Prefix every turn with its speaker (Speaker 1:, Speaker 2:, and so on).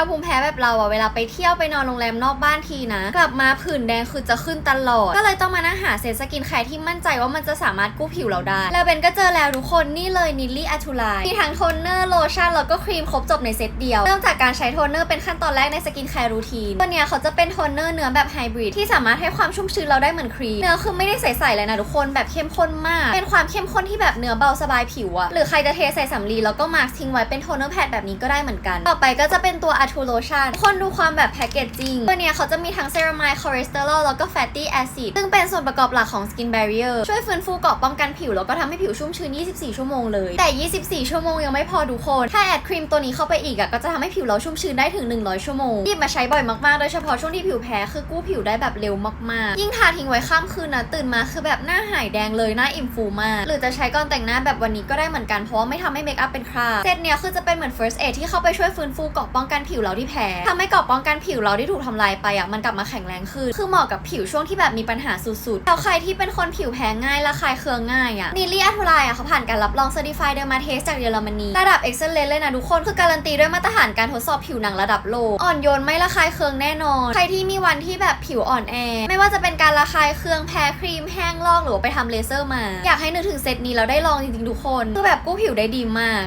Speaker 1: าวภูมิแพ้แบบเราอะเวลาไปเที่ยวไปนอนโรงแรมนอกบ้านทีนะ กลับมาผื่นแดงคือจะขึ้นตลอด ก็เลยต้องมานั่งหาเซตสกินแคร์ที่มั่นใจว่ามันจะสามารถกู้ผิวเราได้ แล้วเบนก็เจอแล้วทุกคนนี่เลยนิลลี่อะทูไลมีทั้งโทนเนอร์โลชั่นแล้วก็ครีมครบจบในเซตเดียว เริ่มจากการใช้โทนเนอร์เป็นขั้นตอนแรกในสกินแคร์รูทีนตัวเนี้ยเขาจะเป็นโทนเนอร์เนื้อแบบไฮบริดที่สามารถให้ความชุ่มชื้นเราได้เหมือนครีมเนื้อคือไม่ได้ใสๆเลยนะทุกคนแบบเข้มข้นมาก เป็นความเข้มข้นที่แบบเนื้อเบาสบายผิวอะหรือใครจะเทใส่สำลีแล้วก็มาร์คทิ้งไว้เป็นโทนเนอร์แพดแบบนี้ก็ได้เหมือนกัน ต่อไปก็จะเป็นตัวอะทูโลชั่นคนดูความแบบแพคเกจจิ้งตัวเนี้ยเขาจะมีทั้งเซรามายคอเลสเตอรอลแล้วก็แฟตตี้แอซิดซึ่งเป็นส่วนประกอบหลักของสกินแบรีเออร์ช่วยฟื้นฟูเกราะป้องกันผิวแล้วก็ทำให้ผิวชุ่มชื้น 24 ชั่วโมงเลย แต่ 24 ชั่วโมงยังไม่พอทุกคน ถ้าแอดครีมตัวนี้เข้าไปอีกอะก็จะทำให้ผิวเราชุ่มชื้นได้ถึง 100 ชั่วโมงหยิบมาใช้บ่อยมากๆ โดยเฉพาะช่วงที่ผิวแพ้คือกู้ผิวได้แบบเร็วมากๆ ยิ่งทาทิ้งไว้ข้ามคืนนะตื่นมาคือแบบหน้าหายแดงเลยหน้าอิ่มฟูมากหรือจะใช้ก่อนแต่งหน้าแบบวันนี้ก็ได้เหมือนกันเพราะว่าไม่ทำให้เมคอัพเป็นคราบเซตเนี้ยคือจะเป็นเหมือน first aid ที่เข้าไปช่วยฟื้นฟูเกาะป้องกันผิวเราที่แพ้ทำให้เกราะป้องกันผิวเราที่ถูกทำลายไปอะมันกลับมาแข็งแรงขึ้น คือเหมาะกับผิวช่วงที่แบบมีปัญหาสุดๆแล้วใครที่เป็นคนผิวแพ้ง่ายและคายเคืองง่ายอะนิลี่อัทูไลอะเขาผ่านการรับรอง certified dermatase จากเยอรมนีระดับ excellent เลยนะทุกคนคือการันตีด้วยมาตรฐานการทดสอบผิวหนังระดับโลกอ่อนโยนไม่ระคายเคืองแน่นอน ใครที่มีวันที่แบบผิวอ่อนแอ ไม่ว่าจะเป็นการระคายเคืองแพ้ครีมแห้งลอกหรือว่าไปทำเลเซอร์มา อยากให้นึกถึงเซตนี้แล้วได้ลองจริงๆทุกคนคือแบบกู้ผิวได้ดีมาก